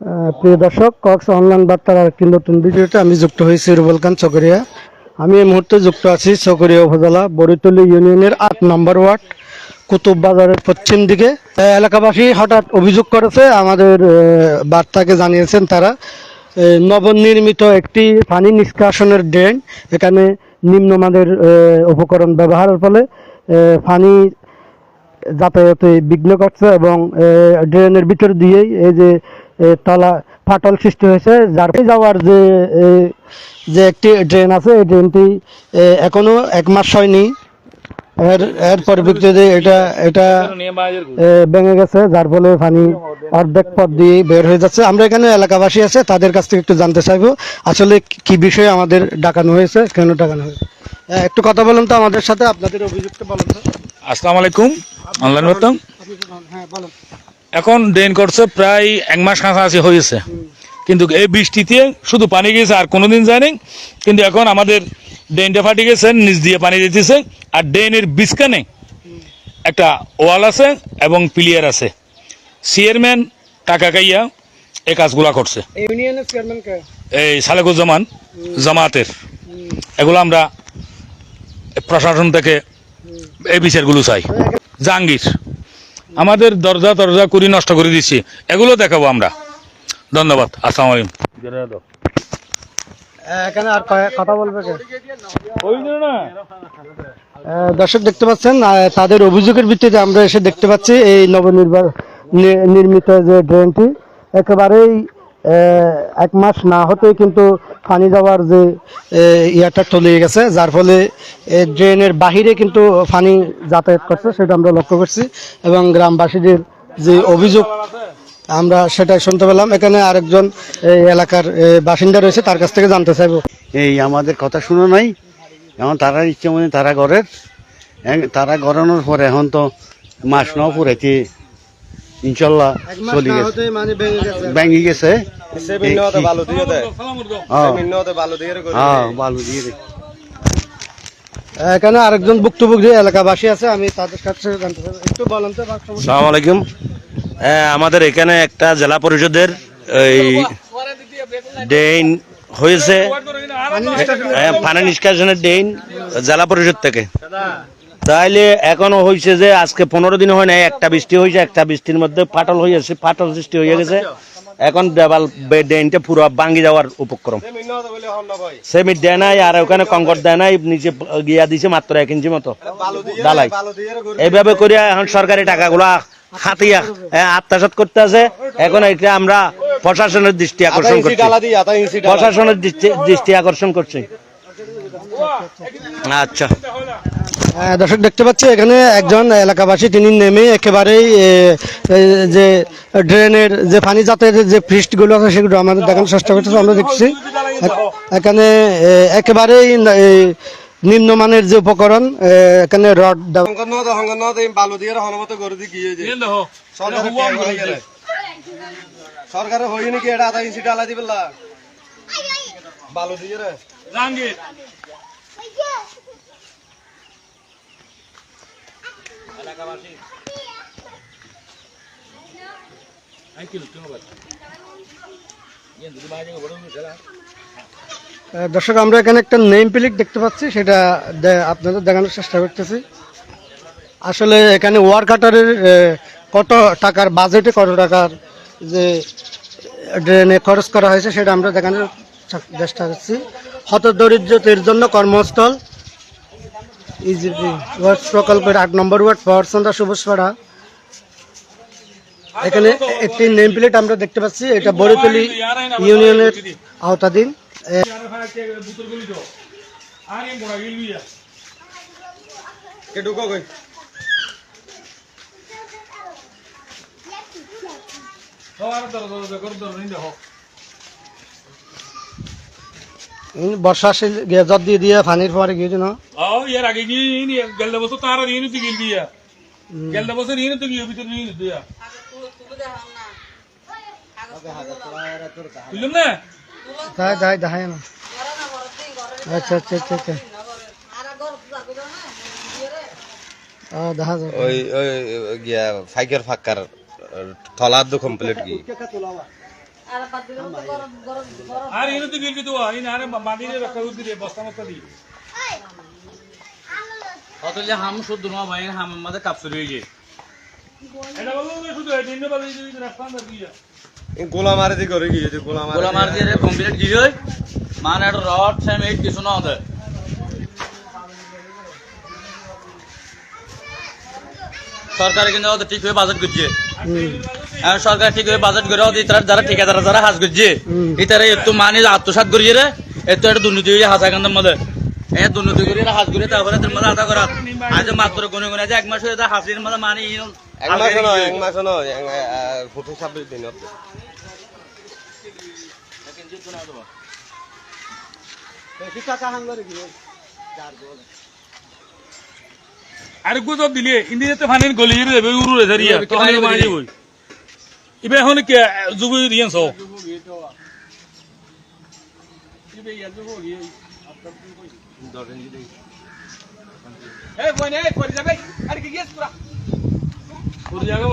প্রিয় দর্শক, Cox online বার্তার আরেকটি নতুন ভিডিওতে আমি যুক্ত হয়েছি রুবেল খান চকরিয়া। আমি এই মুহূর্তে যুক্ত আছি চকরিয়া উপজেলা, বরিতলী ইউনিয়নের আট নম্বর ওয়ার্ড, কুতুব বাজারের পশ্চিম দিকে। এলাকাবাসী হঠাৎ অভিযোগ করেছে, আমাদের বার্তাকে জানিয়েছেন তারা নবনির্মিত একটি পানি নিষ্কাশনের ড্রেন, এখানে নিম্নমানের উপকরণ ব্যবহারের ফলে পানি যাতায়াতে বিঘ্ন করছে এবং ড্রেনের ভিতর দিয়েই এই যে তলা ফাটল সৃষ্টি হয়েছে যার যাওয়ার যে যে একটি ড্রেন আছে এই ড্রেনটি এখনও এক মাস হয়নি। এর এর পরিপ্রেক্ষিতে এটা এটা ভেঙে গেছে যার ফলে পানি অর্ধেক পথ দিয়ে বের হয়ে যাচ্ছে। আমরা এখানে এলাকাবাসী আছে তাদের কাছ থেকে একটু জানতে চাইব আসলে কি বিষয়ে আমাদের ডাকানো হয়েছে কেন ডাকানো হয়েছে। এ, একটু কথা বলুন তো আমাদের সাথে আপনাদের অভিযুক্ত বলুন আসসালামু আলাইকুম অনলাইন হ্যাঁ বলুন। এখন ড্রেন করছে প্রায় এক মাস কাছাকাছি হয়েছে। কিন্তু এই বৃষ্টিতে শুধু পানি গেছে আর কোনোদিন যায়নি। কিন্তু এখন আমাদের ড্রেনটা ফাটি গেছে নিচ দিয়ে পানি দিতেছে। আর ড্রেনের বিস্কানে একটা ওয়াল আছে এবং প্লিয়ার আছে। চেয়ারম্যান টাকা কাইয়া এই কাজগুলা করছে। এই সালেকুজ্জামান জামাতের। এগুলো আমরা প্রশাসন থেকে এই বিচারগুলো চাই। জাহাঙ্গীর। আমাদের দরজা দরজা করি নষ্ট করে দিচ্ছি এগুলো দেখাবো আমরা। ধন্যবাদ। আসসালাম আলাইকুম। এখানে আর কথা বলবে দর্শক দেখতে পাচ্ছেন তাদের অভিযোগের ভিত্তিতে আমরা এসে দেখতে পাচ্ছি এই নবনির্বাচন নির্মিত যে ড্রেনটি। একেবারেই এক মাস না হতেই কিন্তু পানি যাওয়ার যে ইয়াটা তলিয়ে গেছে, যার ফলে ড্রেনের বাহিরে কিন্তু পানি যাতায়াত করছে, সেটা আমরা লক্ষ্য করছি। এবং গ্রামবাসীদের যে অভিযোগ, আমরা সেটাই শুনতে পেলাম। এখানে আরেকজন এই এলাকার বাসিন্দা রয়েছে, তার কাছ থেকে জানতে চাইব। এই আমাদের কথা শুনো নাই। এখন তারা ইচ্ছে মনে তারা ঘরের তারা গড়ানোর পরে এখন তো মাস নাও পুরাইতে ইনশাল্লাহ চলে গেছে। মানে ভেঙে গেছে। ব্যাঙ্গি গেছে? বালু দিয়ে দেয় হ্যাঁ, বালু দিয়ে হ্যাঁ, বালু দিয়ে দে। এখানে আরেকজন ভুক্তভোগী এলাকাবাসী আছে আমি তাদের কাছে জানতে একটু বলেন তো সালাম আলাইকুম। হ্যাঁ আমাদের এখানে একটা জেলা পরিষদের এই ড্রেন হয়েছে। হ্যাঁ, পানি নিষ্কাশনের ড্রেন জেলা পরিষদ থেকে। তাইলে এখনও হয়েছে যে আজকে পনেরো দিন হয় না একটা বৃষ্টি হয়েছে একটা বৃষ্টির মধ্যে ফাটল হয়েছে ফাটল সৃষ্টি হয়ে গেছে। এখন বে- ড্রেনটা পুরো ভাঙ্গি যাওয়ার উপক্রম। সেমি দেয় নাই আর ওখানে কঙ্কর দেয় নাই নিচে গিয়া দিছে মাত্র এক ইঞ্চি মতো। ডালাই এইভাবে করিয়া এখন সরকারি টাকাগুলা হাতিয়া হ্যাঁ, আত্মসাৎ করতে আছে। এখন এটা আমরা প্রশাসনের দৃষ্টি আকর্ষণ করছি। প্রশাসনের দৃষ্টি আকর্ষণ করছি। আচ্ছা। হ্যাঁ, দর্শক দেখতে পাচ্ছি এখানে একজন এলাকাবাসী তিনি নেমে একেবারেই যে ড্রেনের যে পানি যাতায়াতের যে পৃষ্ঠগুলো আছে সেগুলো আমাদের দেখানোর চেষ্টা করতেছে আমরা দেখছি। এখানে একেবারেই এই নিম্নমানের যে উপকরণ এখানে রড দেওয়া বালু দিয়ে হনমত করে দি গিয়ে সরকারে হই নাকি এটা আধা ইঞ্চি ডালা দিবে বালু দিয়ে রে। দর্শক আমরা এখানে একটা নেম প্লেট দেখতে পাচ্ছি সেটা আপনাদের দেখানোর চেষ্টা করতেছি। আসলে এখানে ওয়ার কাটারের কত টাকার বাজেটে কত টাকার যে ড্রেনে খরচ করা হয়েছে সেটা আমরা দেখানোর চেষ্টা করছি। হতদরিদ্রদের জন্য কর্মস্থল। ইজিপি ওয়ার্ড প্রকল্পের আট নম্বর ওয়ার্ড পাওয়ারচন্দ্রা সুবসপাড়া এখানে একটি নেম প্লেট আমরা দেখতে পাচ্ছি এটা বড়িতলি ইউনিয়নের আওতাধীন। এ, কে ঢুকো কই ইন বর্ষা আসে গেজত দিয়ে দিয়ে পানির পরে গিয়েছে না ইয়ার আগে গিয়ে গেলদা বছর তারা দিয়ে নিতে গিয়ে গিয়া গেলদা বছর নিয়ে নিতে গিয়ে ভিতরে নিয়ে নিতে বুঝলাম না? না। আচ্ছা আচ্ছা আচ্ছা আচ্ছা। ও ওই ওই গিয়া ফাইকার ফাক্কার দো কমপ্লিট কি? আর ইনো তো গিলকি তো ইন আরে মাদিরে রক্ষা করতে দিয়ে বস্তা মস্তা দিয়ে অতলে হাম শুদ্ধ না ভাই হাম আমাদের কাপসুর হয়ে গিয়ে। এটা বলব না শুধু এই দিন বাজে যদি রাস্তা না দিয়ে গোলা মার দিয়ে কমপ্লিট দিয়ে মানে একটা রড সেম এইট কিছু না ওদের। সরকারে কিন্তু ঠিক হয়ে বাজেট করছে। সরকার ঠিক হয়ে বাজেট করে ইতারা যারা ঠিকাদার যারা হাজ করছে ইতারা একটু মানে আত্মসাত করিয়ে রে একটু একটা দুর্নীতি হয়ে হাসা কান্দের মধ্যে। এ দুর্নীতি করে হাজ করে তারপরে তোর মধ্যে আদা করা। আজ মাত্র গুনে গুনে এক মাস হয়ে হাসির মধ্যে মানে এক মাস নয় এক মাস নয় ফটো ছাব্বিশ দিনত আর গুজব দিলে ইন্দিতে ফানিন গলি জেরে দেবে উরু ধরিয়া মারি দিলি? ইবে এখন কে জুবি দিয়েন সো ফুরি জায়গা